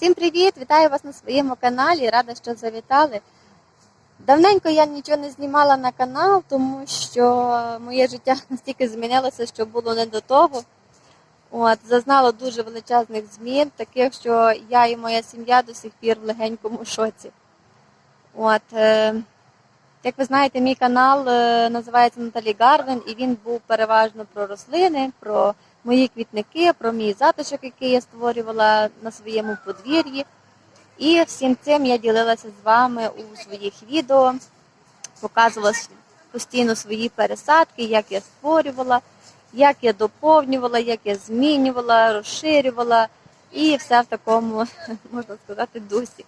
Всім привіт! Вітаю вас на своєму каналі. Рада, що завітали. Давненько я нічого не знімала на канал, тому що моє життя настільки змінилося, що було не до того. От, зазнало дуже величезних змін, таких, що я і моя сім'я до сих пір в легенькому шоці. От, е, як ви знаєте, мій канал е, називається Наталі Гарден, і він був переважно про рослини, про мої квітники, про мій затишок, який я створювала на своєму подвір'ї. І всім цим я ділилася з вами у своїх відео, показувала постійно свої пересадки, як я створювала, як я доповнювала, як я змінювала, розширювала і все в такому, можна сказати, дусі.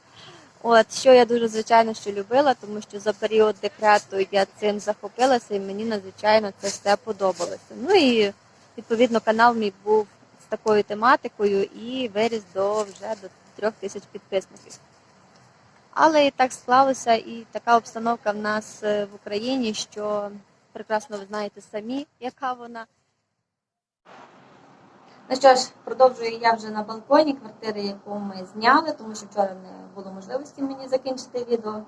От, що я дуже звичайно що любила, тому що за період декрету я цим захопилася і мені надзвичайно це все подобалося. Ну і відповідно канал мій був з такою тематикою і виріс до вже до трьох тисяч підписників. Але і так склалося, і така обстановка в нас е, в Україні, що прекрасно ви знаєте самі, яка вона. Ну що ж, продовжую я вже на балконі квартири, яку ми зняли, тому що вчора не було можливості мені закінчити відео.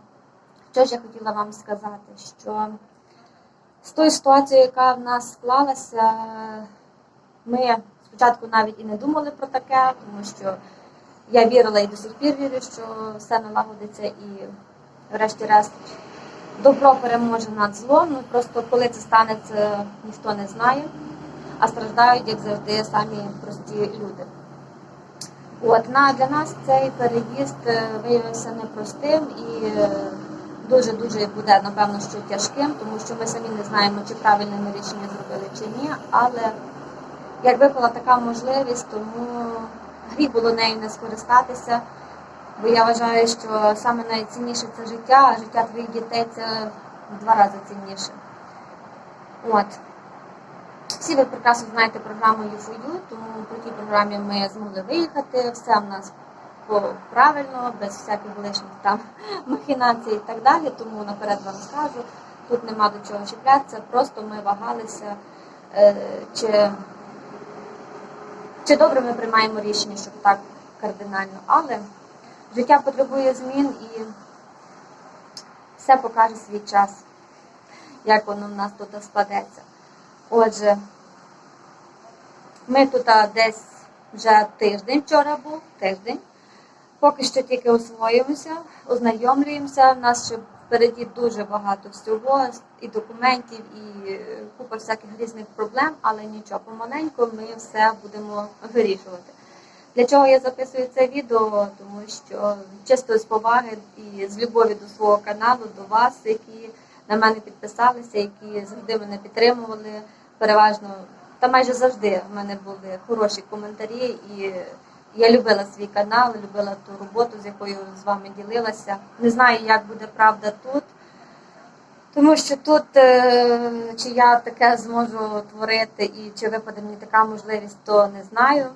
Що ж я хотіла вам сказати, що з тою ситуацією, яка в нас склалася, ми спочатку навіть і не думали про таке, тому що я вірила і до сих пір вірю, що все налагодиться і, врешті-решт, добро переможе над злом. Ну просто коли це станеться, ніхто не знає, а страждають, як завжди, самі прості люди. От на для нас цей переїзд е, виявився непростим і е, дуже-дуже буде, напевно, що тяжким, тому що ми самі не знаємо, чи правильне ми рішення зробили чи ні. Але як випала така можливість, тому гріх було нею не скористатися. Бо я вважаю, що саме найцінніше це життя, а життя твоїх дітей це в два рази цінніше. От. Всі ви прекрасно знаєте програму U4U, тому по тій програмі ми змогли виїхати, все в нас правильно, без всяких лишніх там махінацій і так далі. Тому наперед вам скажу, тут нема до чого чіплятися, просто ми вагалися, е, чи, чи добре ми приймаємо рішення, щоб так кардинально. Але життя потребує змін і все покаже свій час, як воно в нас тут складеться. Отже, ми тут десь вже тиждень вчора був, тиждень. Поки що тільки освоїмося, ознайомлюємося. У нас ще впереді дуже багато всього, і документів, і е, купа всяких різних проблем, але нічого, помаленьку ми все будемо вирішувати. Для чого я записую це відео? Тому що чисто з поваги і з любові до свого каналу, до вас, які на мене підписалися, які завжди мене підтримували. Переважно та майже завжди в мене були хороші коментарі, і я любила свій канал, любила ту роботу, з якою з вами ділилася. Не знаю, як буде правда тут. Тому що тут е, чи я таке зможу творити і чи випаде мені така можливість, то не знаю.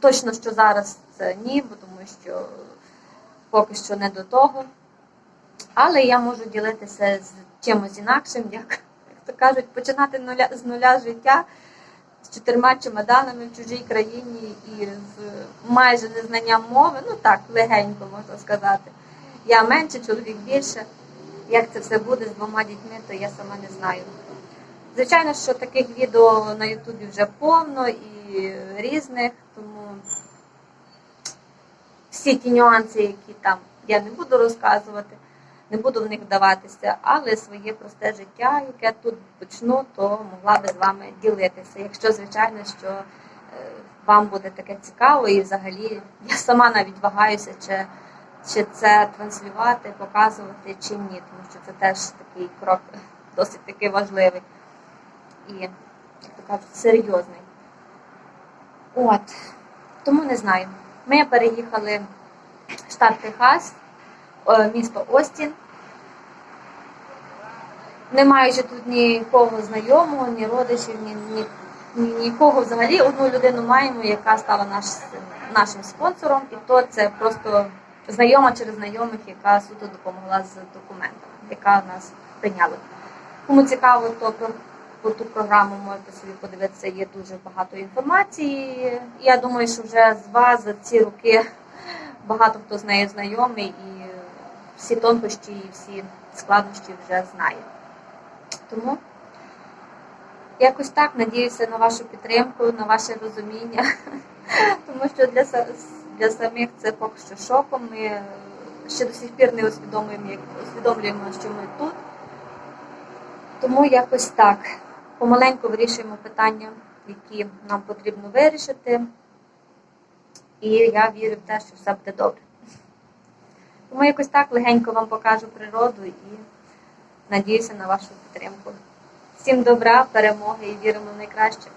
Точно, що зараз це ні, бо тому що поки що не до того. Але я можу ділитися з чимось інакшим, як, як то кажуть, починати нуля, з нуля життя чотирма чемоданами в чужій країні і з майже незнанням мови, ну так, легенько можна сказати. Я менше, чоловік більше. Як це все буде з двома дітьми, то я сама не знаю. Звичайно, що таких відео на Ютубі вже повно і різних, тому всі ті нюанси, які там я не буду розказувати, не буду в них вдаватися, але своє просте життя, яке тут почну, то могла би з вами ділитися. Якщо, звичайно, що е, вам буде таке цікаво, і взагалі я сама навіть вагаюся, чи, чи це транслювати, показувати чи ні, тому що це теж такий крок досить таки важливий і, як то кажуть, серйозний. От, тому не знаю. Ми переїхали в штат Техас, місто Остін. Не маючи тут нікого знайомого, ні родичів, ні, ні, нікого взагалі. Одну людину маємо, яка стала наш, нашим спонсором, і то це просто знайома через знайомих, яка суто допомогла з документами, яка нас прийняла. Кому цікаво, то про, про ту програму можете собі подивитися, є дуже багато інформації. Я думаю, що вже з вас за ці роки багато хто з нею знайомий і всі тонкощі і всі складнощі вже знає. Тому якось так надіюся на вашу підтримку, на ваше розуміння, тому що для, для самих це поки що шоком. Ми ще до сих пір не усвідомлюємо, усвідомлюємо, що ми тут. Тому якось так. Помаленьку вирішуємо питання, які нам потрібно вирішити. І я вірю в те, що все буде добре. Тому якось так легенько вам покажу природу і надіюся на вашу підтримку. Всім добра, перемоги і віримо в найкраще.